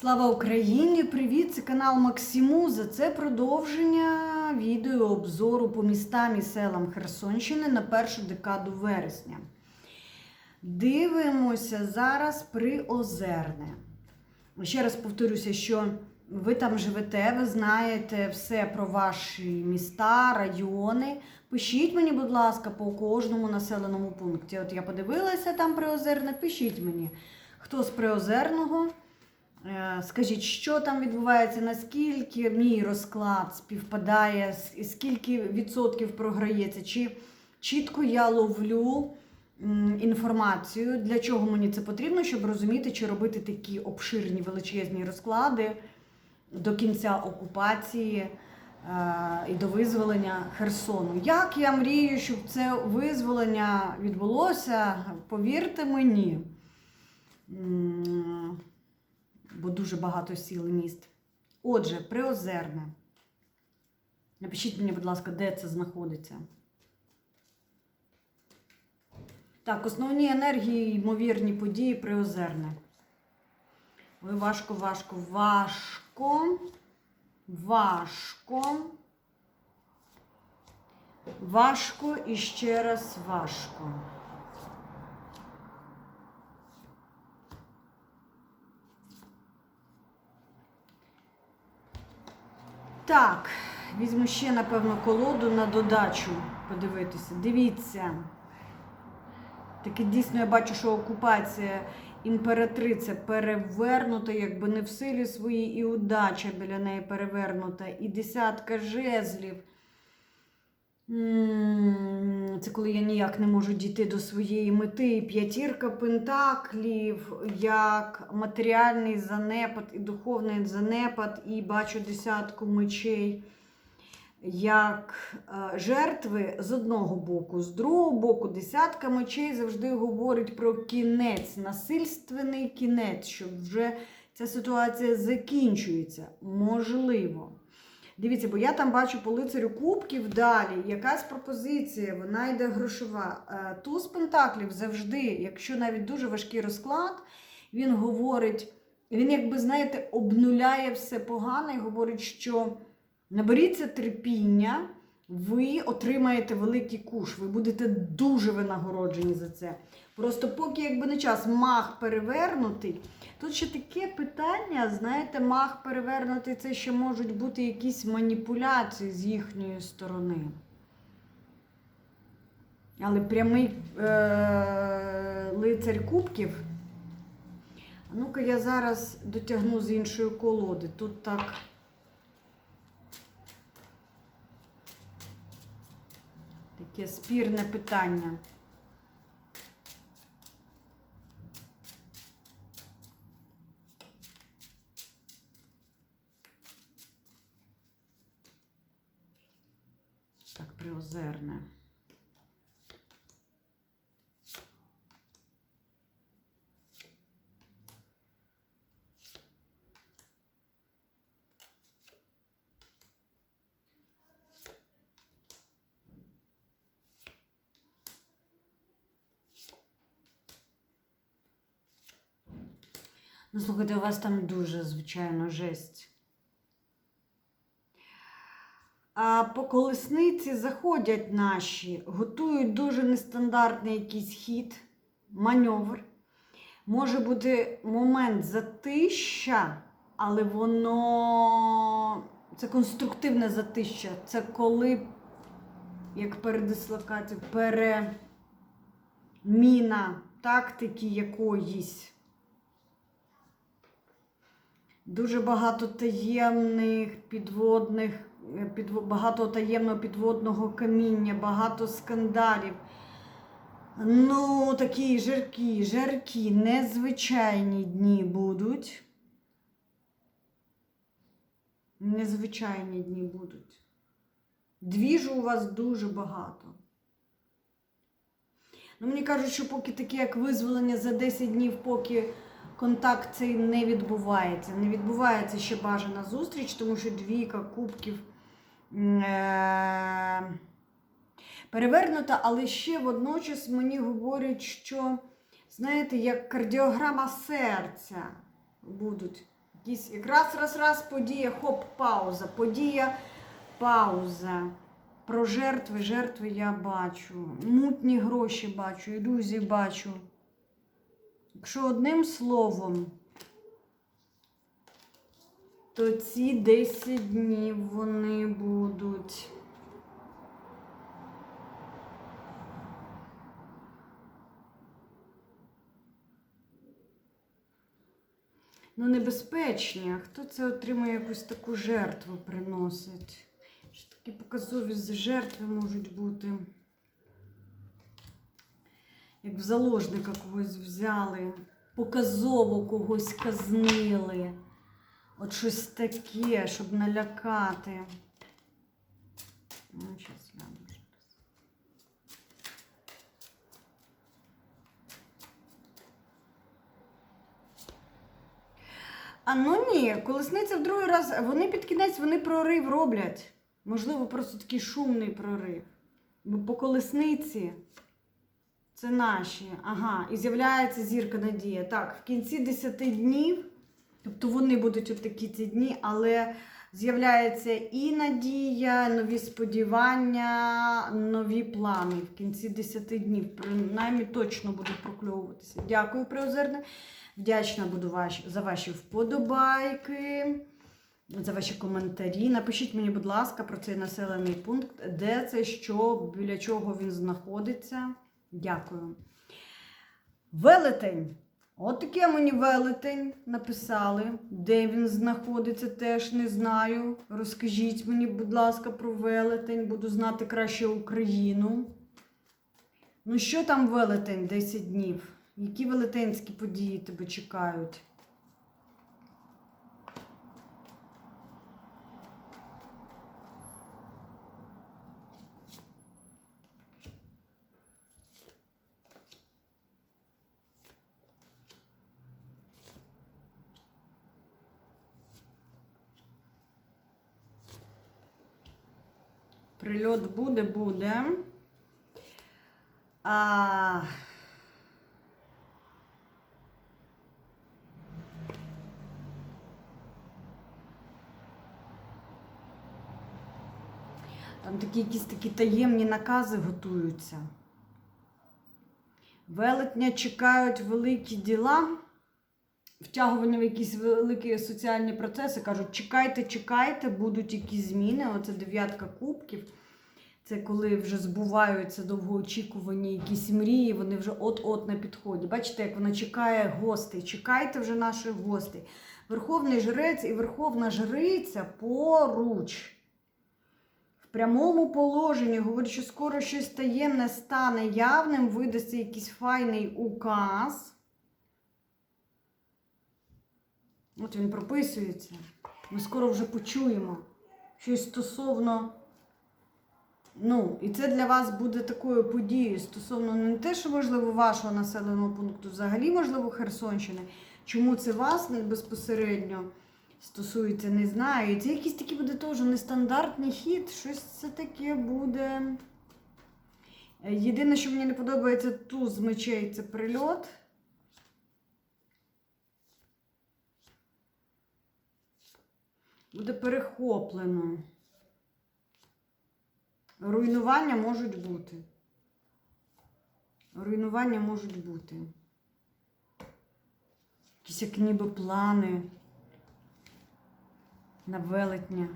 Слава Україні! Привіт! Це канал Максимуза. Це продовження відео обзору по містам і селам Херсонщини на першу декаду вересня. Дивимося зараз Приозерне. Ще раз повторюся, що ви там живете, ви знаєте все про ваші міста, райони. Пишіть мені, будь ласка, по кожному населеному пункті. От я подивилася там Приозерне, пишіть мені, хто з Приозерного. Е, Скажіть, що там відбувається, наскільки мій розклад співпадає, скільки відсотків програється, чи чітко я ловлю інформацію, для чого мені це потрібно, щоб розуміти, чи робити такі обширні величезні розклади до кінця окупації е, і до визволення Херсону. Як я мрію, щоб це визволення відбулося, повірте мені. Бо дуже багато сіл і міст. Отже, Приозерне. Напишіть мені, будь ласка, де це знаходиться. Так, основні енергії, ймовірні події Приозерне. Ой, важко, важко, важко. Важко. Важко і ще раз важко. Так, візьму ще, напевно, колоду на додачу подивитися. Дивіться. Таке дійсно я бачу, що окупація імператриця перевернута, якби не в силі своїй, і удача біля неї перевернута, і десятка жезлів. Це коли я ніяк не можу дійти до своєї мети. П'ятірка пентаклів, як матеріальний занепад і духовний занепад, і бачу десятку мечей. Як е, жертви з одного боку, з другого боку, десятка мечей завжди говорить про кінець, насильственний кінець, що вже ця ситуація закінчується. Можливо. Дивіться, бо я там бачу по лицарю кубків далі, якась пропозиція, вона йде грошова. Е, Туз пентаклів завжди, якщо навіть дуже важкий розклад, він говорить, він, якби, знаєте, обнуляє все погане і говорить, що наберіться терпіння, ви отримаєте великий куш, ви будете дуже винагороджені за це. Просто поки якби не час мах перевернутий, Тут ще таке питання, знаєте, мах перевернутий, це ще можуть бути якісь маніпуляції з їхньої сторони. Але прямий е- лицар кубків. Ну-ка я зараз дотягну з іншої колоди. Тут так. Таке спірне питання. Так, приозерне. Ну, слухайте, у вас там дуже, звичайно, жесть. А по колесниці заходять наші, готують дуже нестандартний якийсь хід, маневр. Може бути момент затища, але воно це конструктивне затища. Це коли, як передислокація, переміна тактики якоїсь. Дуже багато таємних підводних, підво- багато таємного підводного каміння, багато скандалів. Ну, такі жаркі, жаркі, незвичайні дні будуть. Незвичайні дні будуть. Двіжу у вас дуже багато. Ну, мені кажуть, що поки таке, як визволення за 10 днів, поки контакт цей не відбувається. Не відбувається ще бажана зустріч, тому що двійка кубків перевернута, але ще водночас мені говорять, що, знаєте, як кардіограма серця будуть якраз раз, раз, подія, хоп, пауза. Подія, пауза. Про жертви, жертви я бачу. Мутні гроші бачу, ілюзії бачу. Якщо одним словом, то ці 10 днів вони будуть. Ну, небезпечні. А хто це отримує якусь таку жертву приносить? Що такі показові жертви можуть бути? Як в заложника когось взяли, показово когось казнили. От щось таке, щоб налякати. Ну, щас гляну. А ну ні, колесниця в другий раз, вони під кінець вони прорив роблять. Можливо, просто такий шумний прорив. Бо по колесниці це наші. Ага, і з'являється зірка Надія. Так, в кінці 10 днів, тобто вони будуть от такі ці дні, але з'являється і надія, нові сподівання, нові плани. В кінці 10 днів, принаймні точно будуть прокльовуватися. Дякую, Приозерне. Вдячна буду ваш, за ваші вподобайки, за ваші коментарі. Напишіть мені, будь ласка, про цей населений пункт, де це, що, біля чого він знаходиться. Дякую. Велетень. От таке мені велетень написали. Де він знаходиться, теж не знаю. Розкажіть мені, будь ласка, про велетень. Буду знати краще Україну. Ну, що там велетень 10 днів? Які велетенські події тебе чекають? Прильот буде, буде. А... Там такі якісь такі таємні накази готуються. Велетня чекають великі діла, втягування в якісь великі соціальні процеси. Кажуть, чекайте, чекайте, будуть якісь зміни. Оце дев'ятка кубків. Це коли вже збуваються довгоочікувані якісь мрії, вони вже от-от на підході. Бачите, як вона чекає гостей. Чекайте вже наших гостей. Верховний жрець і верховна жриця поруч. В прямому положенні говорить, що скоро щось таємне стане явним, видасться якийсь файний указ. От він прописується. Ми скоро вже почуємо щось стосовно. Ну, і це для вас буде такою подією стосовно не те, що можливо вашого населеного пункту, взагалі, можливо, Херсонщини. Чому це вас не безпосередньо стосується, не знаю. І це якийсь такий буде теж нестандартний хід, щось це таке буде. Єдине, що мені не подобається туз з мечей, це прильот. Буде перехоплено. Руйнування можуть бути. Руйнування можуть бути. Якісь як ніби плани на велетня.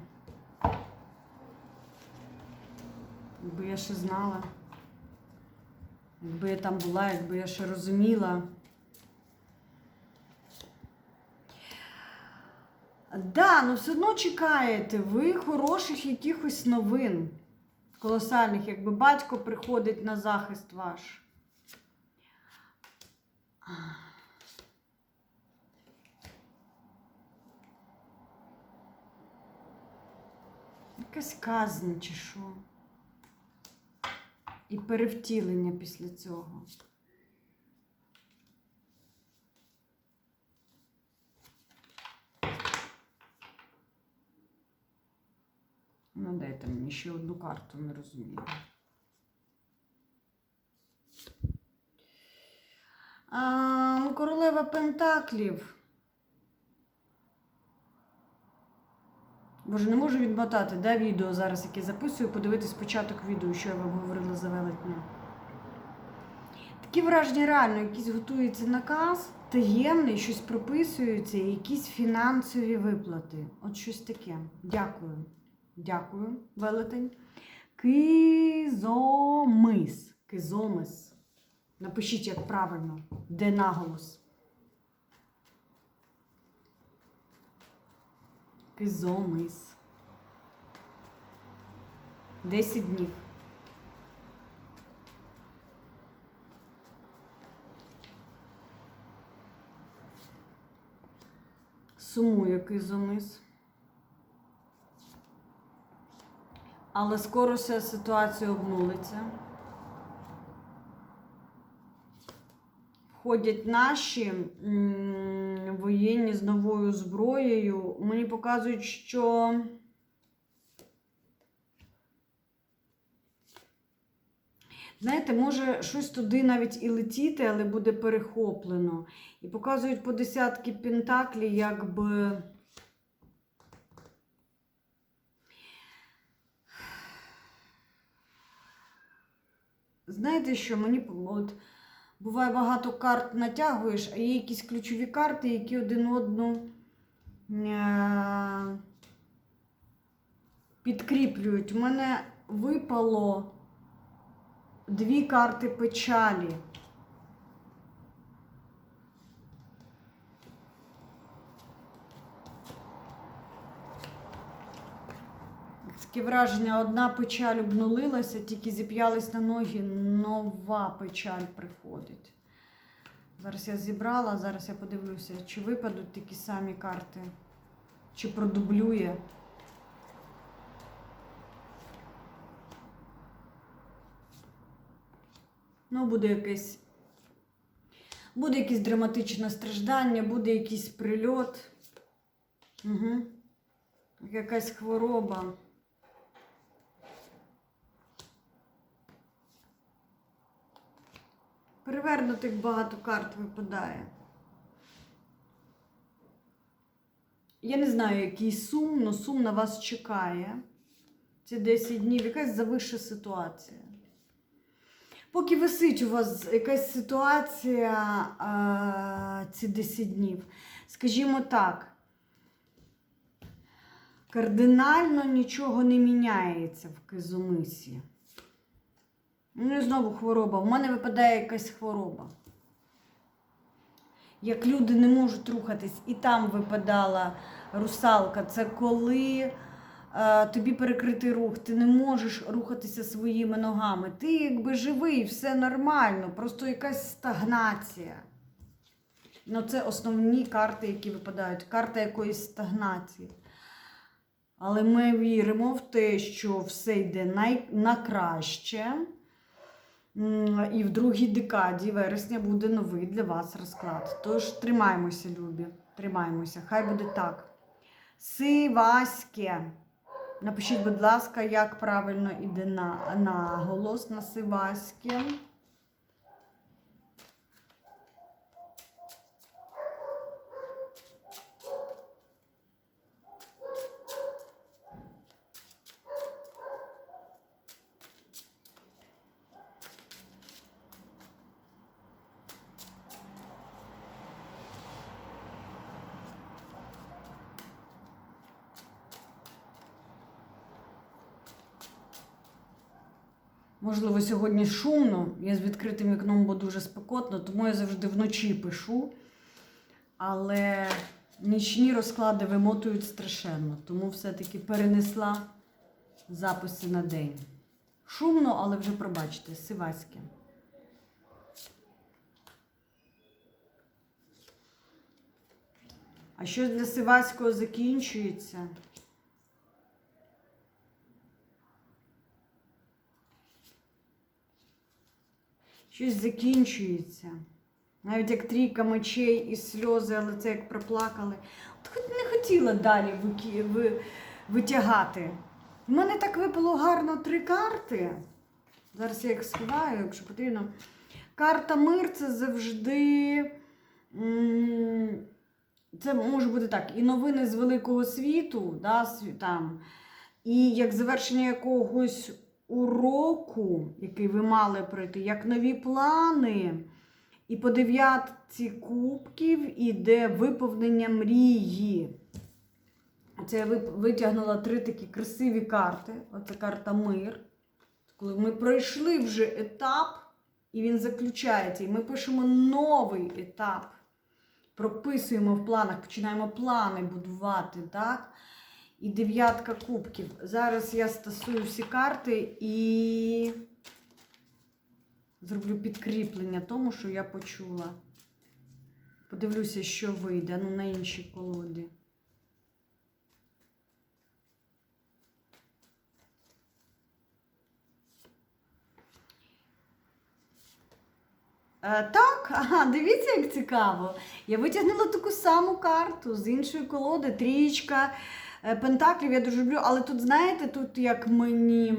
Якби я ще знала, якби я там була, якби я ще розуміла. Да, ну все одно чекаєте ви хороших якихось новин колосальних, якби батько приходить на захист ваш. Якась казнь чи що. І перевтілення після цього. Ну, дайте мені ще одну карту, не розумію. А, королева Пентаклів. Боже, не можу відмотати, да, відео зараз, яке записую, подивитись початок відео, що я вам говорила за велетня. Такі враження реально, якийсь готується наказ, таємний, щось прописується, якісь фінансові виплати. От щось таке. Дякую. Дякую, велетень. Кизомис. Кизомис. Напишіть, як правильно, де наголос. Кизомис. 10 днів. Сумує кизомис. Але скоро вся ситуація обнулиться. Входять наші воєнні з новою зброєю. Мені показують, що знаєте, може щось туди навіть і летіти, але буде перехоплено. І показують по десятки пентаклі, якби. Знаєте що, мені от, буває багато карт натягуєш, а є якісь ключові карти, які один одну е- підкріплюють. У мене випало дві карти печалі. Таке враження, одна печаль обнулилася, тільки зіп'ялись на ноги, нова печаль приходить. Зараз я зібрала, зараз я подивлюся, чи випадуть такі самі карти, чи продублює. Ну, буде якесь. Буде якесь драматичне страждання, буде якийсь прильот. Угу. Якась хвороба. Перевернутих багато карт випадає. Я не знаю, який сум, але сум на вас чекає. Ці 10 днів, якась завища ситуація. Поки висить у вас якась ситуація а, ці 10 днів, скажімо так, кардинально нічого не міняється в кизомисі. Ну знову хвороба. У мене випадає якась хвороба. Як люди не можуть рухатись, і там випадала русалка. Це коли е, тобі перекритий рух, ти не можеш рухатися своїми ногами. Ти якби живий, все нормально, просто якась стагнація. Ну, це основні карти, які випадають. Карта якоїсь стагнації. Але ми віримо в те, що все йде най... на краще. І в другій декаді вересня буде новий для вас розклад. Тож тримаймося, любі. Тримаймося. Хай буде так. Сиваське. Напишіть, будь ласка, як правильно іде на, наголос на сиваське. Можливо, сьогодні шумно. Я з відкритим вікном, бо дуже спекотно, тому я завжди вночі пишу. Але нічні розклади вимотують страшенно, тому все-таки перенесла записи на день. Шумно, але вже пробачте, сиваське. А щось для Сиваського закінчується. Щось закінчується. Навіть як трійка мечей і сльози, але це як проплакали. От хоч не хотіла далі витягати. У мене так випало гарно три карти. Зараз я їх сховаю, якщо потрібно. Карта мир це завжди це може бути так, і новини з великого світу, да, там, і як завершення якогось уроку, який ви мали пройти, як нові плани. І по дев'ятці кубків іде виповнення мрії. Це я витягнула три такі красиві карти. Оце карта мир. Коли ми пройшли вже етап, і він заключається, і ми пишемо новий етап. Прописуємо в планах, починаємо плани будувати, так? І дев'ятка кубків. Зараз я стасую всі карти і зроблю підкріплення тому, що я почула. Подивлюся, що вийде ну, на іншій колоді. Е, так, ага, дивіться, як цікаво. Я витягнула таку саму карту з іншої колоди, трієчка е, пентаклів. Я дуже люблю, але тут, знаєте, тут як мені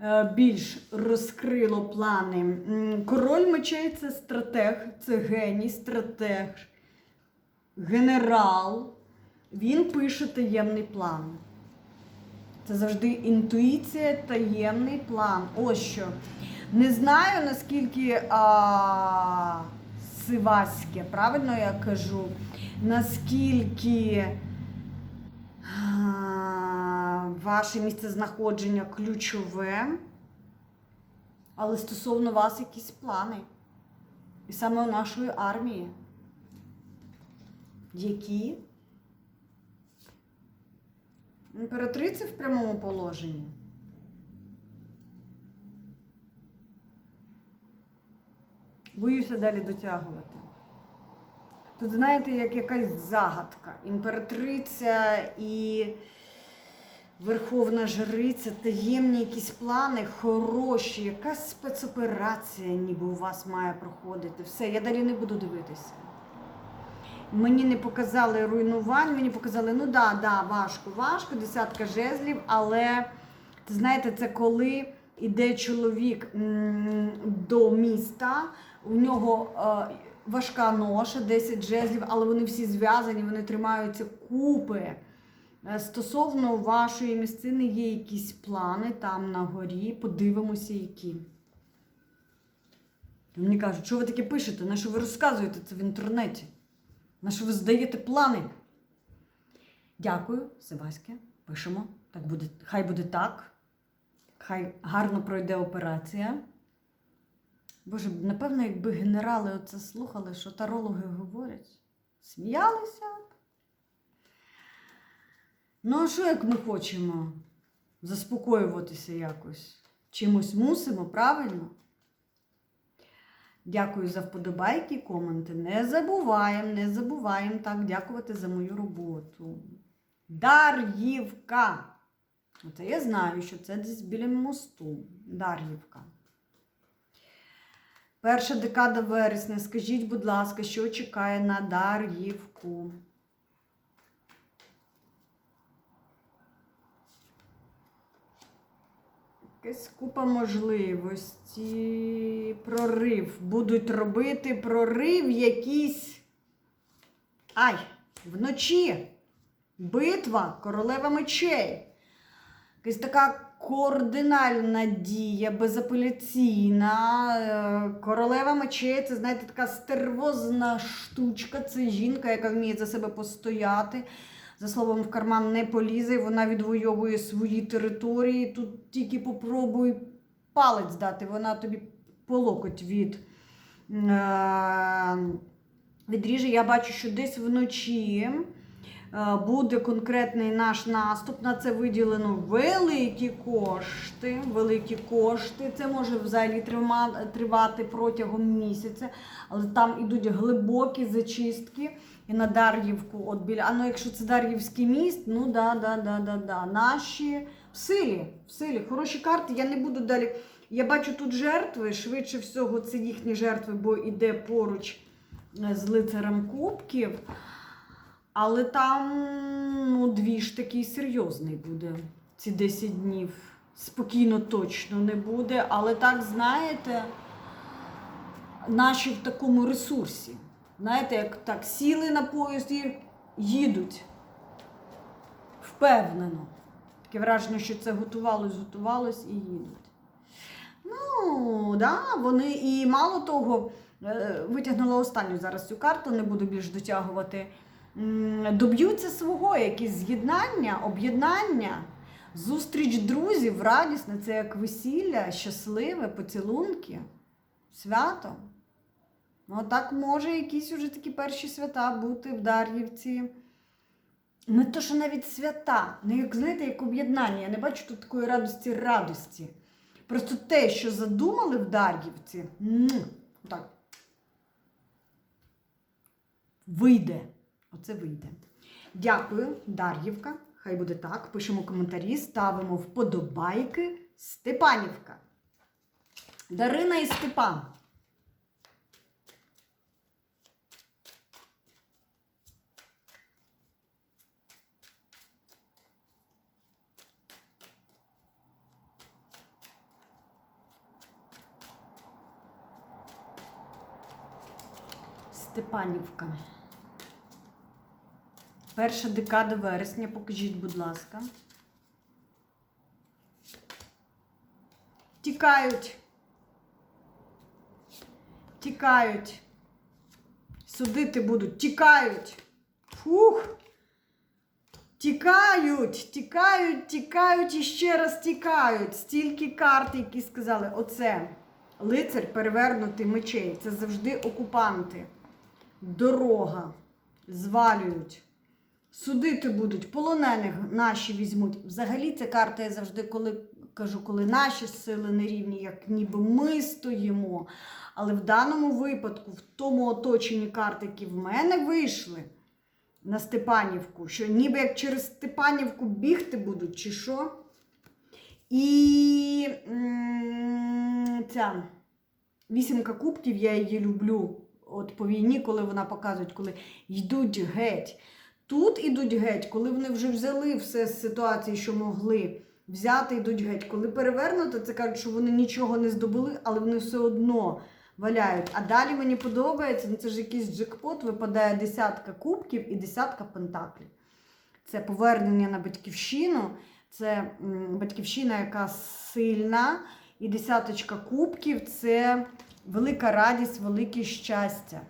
е, більш розкрило плани. Король мечей це стратег, це геній, стратег, генерал. Він пише таємний план. Це завжди інтуїція, таємний план. Ось що. Не знаю, наскільки а, сиваське, правильно я кажу, наскільки а, ваше місцезнаходження ключове, але стосовно вас якісь плани. І саме у нашої армії. Які? Імператриця в прямому положенні. Боюся далі дотягувати. Тут, знаєте, як якась загадка. Імператриця і Верховна Жриця, таємні якісь плани, хороші, якась спецоперація, ніби у вас має проходити. Все, я далі не буду дивитися. Мені не показали руйнувань, мені показали, ну да, да, важко, важко, десятка жезлів, але знаєте, це коли іде чоловік до міста, у нього е, важка ноша, 10 жезлів, але вони всі зв'язані, вони тримаються купи. Е, Стосовно вашої місцини є якісь плани там на горі, подивимося, які. Мені кажуть, що ви таке пишете, на що ви розказуєте це в інтернеті? На що ви здаєте плани? Дякую, Севаське. Пишемо. Так буде, хай буде так. Хай гарно пройде операція. Боже, напевно, якби генерали оце слухали, що тарологи говорять, сміялися. Ну, а що як ми хочемо заспокоюватися якось? Чимось мусимо, правильно? Дякую за вподобайки, коменти. Не забуваємо, не забуваємо так дякувати за мою роботу. Дар'ївка. Оце я знаю, що це десь біля мосту. Дар'ївка. Перша декада вересня. Скажіть, будь ласка, що чекає на Дар'ївку? Якась купа можливості. Прорив. Будуть робити прорив якийсь. Ай! Вночі. Битва королева мечей. Якась така координальна дія, безапеляційна. Е, Королева мечей це, знаєте, така стервозна штучка. Це жінка, яка вміє за себе постояти. За словом, в карман не полізе, вона відвоює свої території. Тут тільки попробуй палець дати, вона тобі по локоть від. Е- Відріже, я бачу, що десь вночі е, буде конкретний наш наступ. На це виділено великі кошти. Великі кошти. Це може взагалі тривати протягом місяця, але там ідуть глибокі зачистки. І на Дар'ївку, от біля. А ну, якщо це Дар'ївський міст, ну да, да, да, да, да. Наші в силі, в силі. Хороші карти. Я не буду далі. Я бачу тут жертви. Швидше всього, це їхні жертви, бо іде поруч е, з лицарем кубків. Але там ну, двіж такий серйозний буде. Ці 10 днів. Спокійно точно не буде. Але так, знаєте, наші в такому ресурсі. Знаєте, як так сіли на поїзд і їдуть. Впевнено. Таке враження, що це готувалось, готувалось і їдуть. Ну, да, вони і мало того, е, витягнула останню зараз цю карту, не буду більш дотягувати. Доб'ються свого, якісь з'єднання, об'єднання, зустріч друзів, радісне, це як весілля, щасливе, поцілунки, свято. Ну, так може якісь уже такі перші свята бути в Дар'ївці. Не то, що навіть свята, не як знаєте, як об'єднання. Я не бачу тут такої радості радості. Просто те, що задумали в Дар'ївці, так, вийде. Оце вийде. Дякую, Дар'ївка. Хай буде так. Пишемо коментарі, ставимо вподобайки. Степанівка. Дарина і Степан. Степанівка. Перша декада вересня, покажіть, будь ласка. Тікають. Тікають. Судити будуть. Тікають. Фух. Тікають, тікають, тікають і ще раз тікають. Стільки карт, які сказали, оце лицар перевернутий мечей. Це завжди окупанти. Дорога. Звалюють. Судити будуть, полонених наші візьмуть. Взагалі, ця карта я завжди коли кажу, коли наші сили не рівні, як ніби ми стоїмо. Але в даному випадку, в тому оточенні карт, які в мене вийшли на Степанівку, що ніби як через Степанівку бігти будуть, чи що. І ця вісімка кубків, я її люблю. От по війні, коли вона показує, коли йдуть геть. Тут ідуть геть, коли вони вже взяли все з ситуації, що могли взяти, йдуть геть. Коли перевернуто, це кажуть, що вони нічого не здобули, але вони все одно валяють. А далі мені подобається, ну це ж якийсь джекпот, випадає десятка кубків і десятка пентаклів. Це повернення на батьківщину, це батьківщина, яка сильна, і десяточка кубків це велика радість, велике щастя.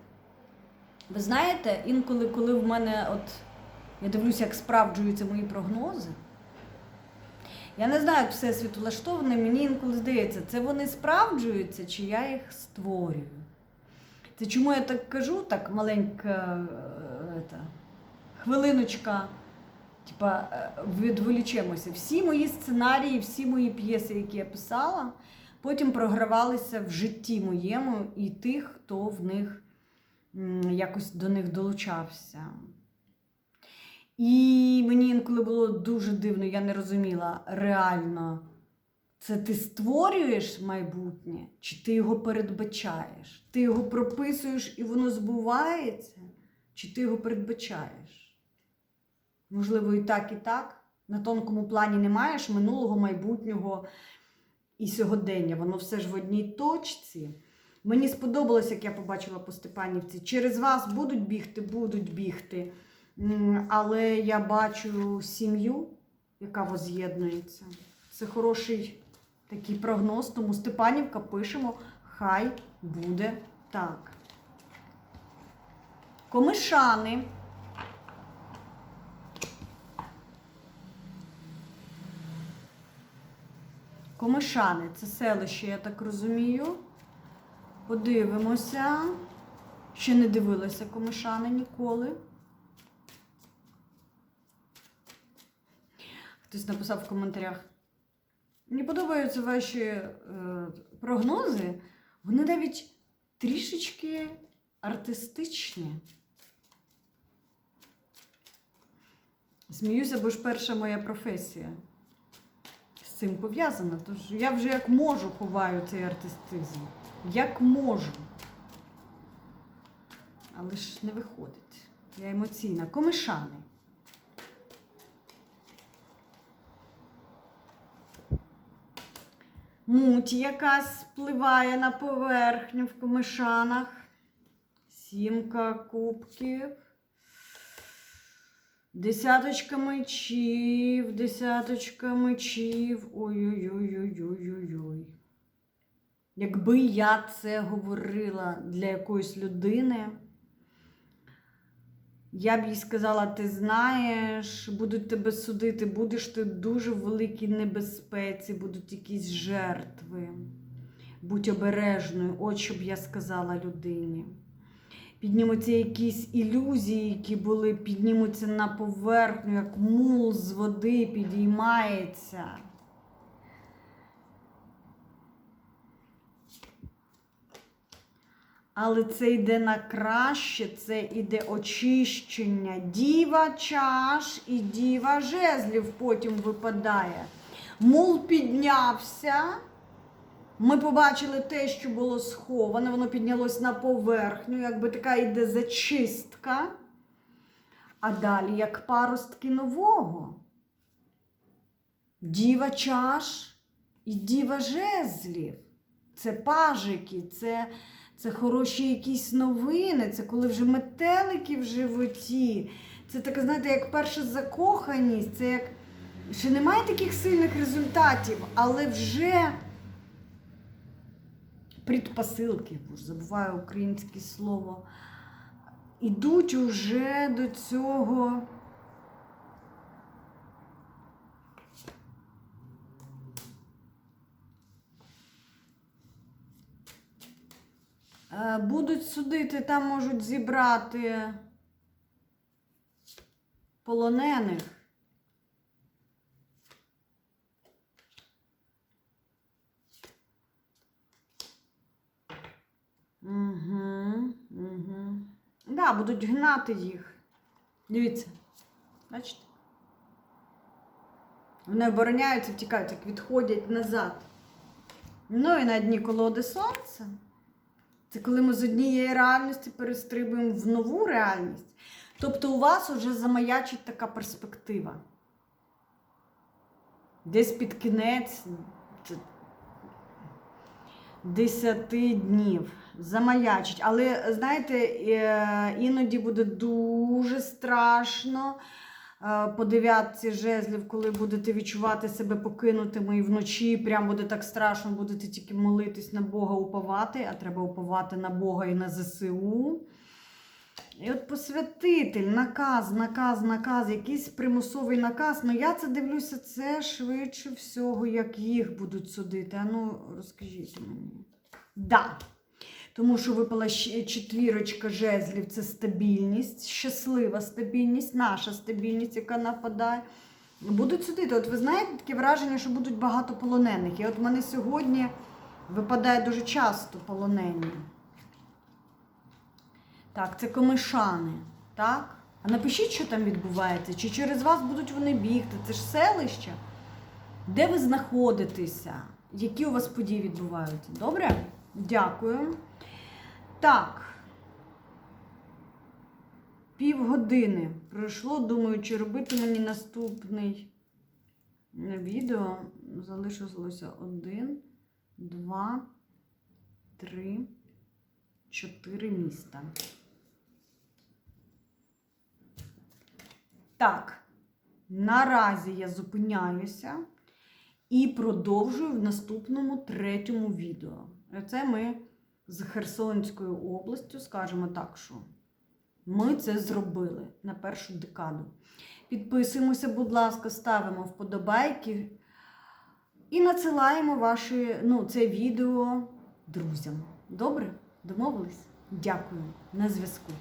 Ви знаєте, інколи, коли в мене от я дивлюся, як справджуються мої прогнози. Я не знаю, як всесвіт влаштований, мені інколи здається, це вони справджуються, чи я їх створюю. Це чому я так кажу, так маленька е, ета, хвилиночка, типа, е, відволічемося. Всі мої сценарії, всі мої п'єси, які я писала, потім програвалися в житті моєму і тих, хто в них якось до них долучався. І мені інколи було дуже дивно, я не розуміла реально, це ти створюєш майбутнє, чи ти його передбачаєш? Ти його прописуєш і воно збувається, чи ти його передбачаєш? Можливо, і так, і так. На тонкому плані не маєш минулого, майбутнього і сьогодення. Воно все ж в одній точці. Мені сподобалось, як я побачила по Степанівці. Через вас будуть бігти, будуть бігти. Але я бачу сім'ю, яка воз'єднується. Це хороший такий прогноз. Тому Степанівка пишемо, хай буде так. Комишани. Комишани це селище, я так розумію. Подивимося. Ще не дивилася комишани ніколи. Хтось написав в коментарях. Мені подобаються ваші е, прогнози. Вони навіть трішечки артистичні. Сміюся, бо ж перша моя професія цим пов'язана. Тож я вже як можу ховаю цей артистизм. Як можу. Але ж не виходить. Я емоційна. Комишани. Муть якась спливає на поверхню в комишанах. Сімка кубків. Десяточка мечів, десяточка мечів. Ой-ой-ой-ой-ой-ой-ой. Якби я це говорила для якоїсь людини, я б їй сказала: ти знаєш, будуть тебе судити, будеш ти в дуже великій небезпеці, будуть якісь жертви. Будь обережною, от що б я сказала людині. Піднімуться якісь ілюзії, які були, піднімуться на поверхню, як мул з води підіймається. Але це йде на краще, це йде очищення. Діва чаш і діва жезлів потім випадає. Мул піднявся. Ми побачили те, що було сховане, воно піднялось на поверхню, якби така йде зачистка. А далі як паростки нового. Діва чаш і діва жезлів. Це пажики, це, це хороші якісь новини, це коли вже метелики в животі. Це таке, знаєте, як перша закоханість, це як ще немає таких сильних результатів, але вже предпосилки, забуваю українське слово, ідуть уже до цього. Е, Будуть судити, там можуть зібрати полонених. Угу, угу. Да, будуть гнати їх. Дивіться. Бачите? Вони обороняються, втікають, як відходять назад. Ну і на дні колоди сонця. Це коли ми з однієї реальності перестрибуємо в нову реальність. Тобто у вас вже замаячить така перспектива. Десь під кінець 10 днів замаячить. Але знаєте, е, іноді буде дуже страшно е, по дев'ятці жезлів, коли будете відчувати себе покинутими і вночі прям буде так страшно, будете тільки молитись на Бога, уповати, а треба уповати на Бога і на ЗСУ. І от посвятитель, наказ, наказ, наказ, якийсь примусовий наказ. Ну я це дивлюся, це швидше всього, як їх будуть судити. А ну, розкажіть мені. Да. Тому що випала щ- четвірочка жезлів це стабільність, щаслива стабільність, наша стабільність, яка нападає. Будуть судити. От ви знаєте, таке враження, що будуть багато полонених. І от в мене сьогодні випадає дуже часто полонені. Так, це комишани. Так? А напишіть, що там відбувається, чи через вас будуть вони бігти. Це ж селище. Де ви знаходитеся? Які у вас події відбуваються? Добре? Дякую. Так. Півгодини пройшло. Думаю, чи робити мені наступний відео. Залишилося один, два, три, чотири міста. Так, наразі я зупиняюся і продовжую в наступному третьому відео. Це ми з Херсонською областю скажемо так, що ми це зробили на першу декаду. Підписуємося, будь ласка, ставимо вподобайки і надсилаємо ваші, ну, це відео друзям. Добре? Домовились? Дякую. На зв'язку.